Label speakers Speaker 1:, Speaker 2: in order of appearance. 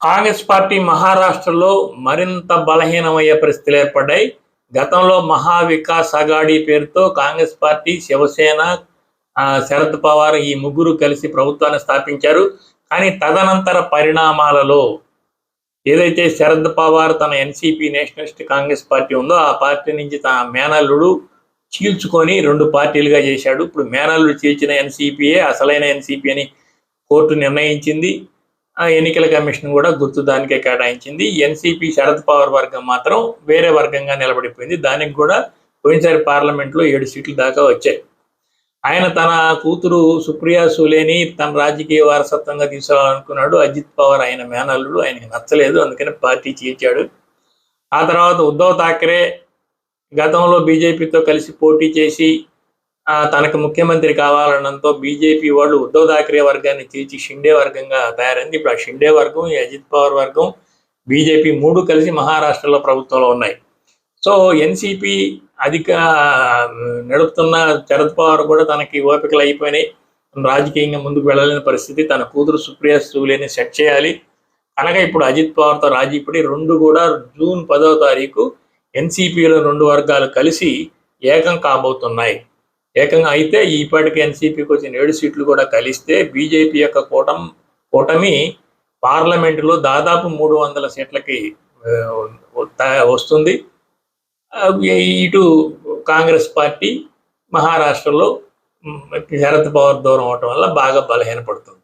Speaker 1: Congress party మహారాష్ట్రలో మరింత బలహీనమయ్యే పరిస్థితులు ఏర్పడ్డాయి. గతంలో మహావికాస్ అఘాడీ అగాడి పేరుతో కాంగ్రెస్ పార్టీ శివసేన ఆ, శరద్ పవార్ ఈ ముగ్గురు కలిసి ప్రభుత్వాన్ని స్థాపించారు. కానీ తదనంతర పరిణామాలలో ఏదైతే శరద్ పవార్ తన ఎన్సీపీ నేషనలిస్ట్ కాంగ్రెస్ పార్టీ ఉందో ఆ పార్టీ నుంచి తన మేనల్లుడు చీల్చుకొని రెండు పార్టీలుగా చేశాడు. ఇప్పుడు మేనల్లుడు చీల్చిన ఎన్సీపీయే అసలైన ఎన్సీపీ అని కోర్టు నిర్ణయించింది. ఎన్నికల కమిషన్ కూడా గుర్తు దానికే కేటాయించింది. ఎన్సీపీ శరద్ పవార్ వర్గం మాత్రం వేరే వర్గంగా నిలబడిపోయింది. దానికి కూడా పోయినసారి పార్లమెంట్లో ఏడు సీట్లు దాకా వచ్చాయి. ఆయన తన కూతురు సుప్రియా సూలేని తన రాజకీయ వారసత్వంగా తీసుకోవాలనుకున్నాడు. అజిత్ పవార్ ఆయన మేనల్లుడు ఆయనకి నచ్చలేదు. అందుకని పార్టీ చీల్చాడు ఆ తర్వాత ఉద్ధవ్ ఠాక్రే గతంలో బీజేపీతో కలిసి పోటీ చేసి తనకు ముఖ్యమంత్రి కావాలనడంతో బీజేపీ వాళ్ళు ఉద్ధవ్ థాక్రే వర్గాన్ని తీర్చి షిండే వర్గంగా తయారైంది. ఇప్పుడు ఆ షిండే వర్గం ఈ అజిత్ పవార్ వర్గం బీజేపీ మూడు కలిసి మహారాష్ట్రలో ప్రభుత్వంలో ఉన్నాయి. సో ఎన్సీపీ అధిక నడుపుతున్న శరద్ పవార్ కూడా తనకి ఓపికలు అయిపోయినాయి. రాజకీయంగా ముందుకు వెళ్ళలేని పరిస్థితి. తన కూతురు సుప్రియా సూలేని సెట్ చేయాలి. అనగా ఇప్పుడు అజిత్ పవార్తో రాజీపడి రెండు కూడా జూన్ పదవ తారీఖు ఎన్సీపీలో రెండు వర్గాలు కలిసి ఏకం కాబోతున్నాయి. ఏకంగా అయితే ఈపాటికి ఎన్సీపీకి వచ్చిన ఏడు సీట్లు కూడా కలిస్తే బీజేపీ యొక్క కూటం కూటమి పార్లమెంటులో దాదాపు మూడు వందల సీట్లకి వస్తుంది. ఇటు కాంగ్రెస్ పార్టీ మహారాష్ట్రలో శరద్ పవర్ దూరం అవటం వల్ల బాగా బలహీనపడుతుంది.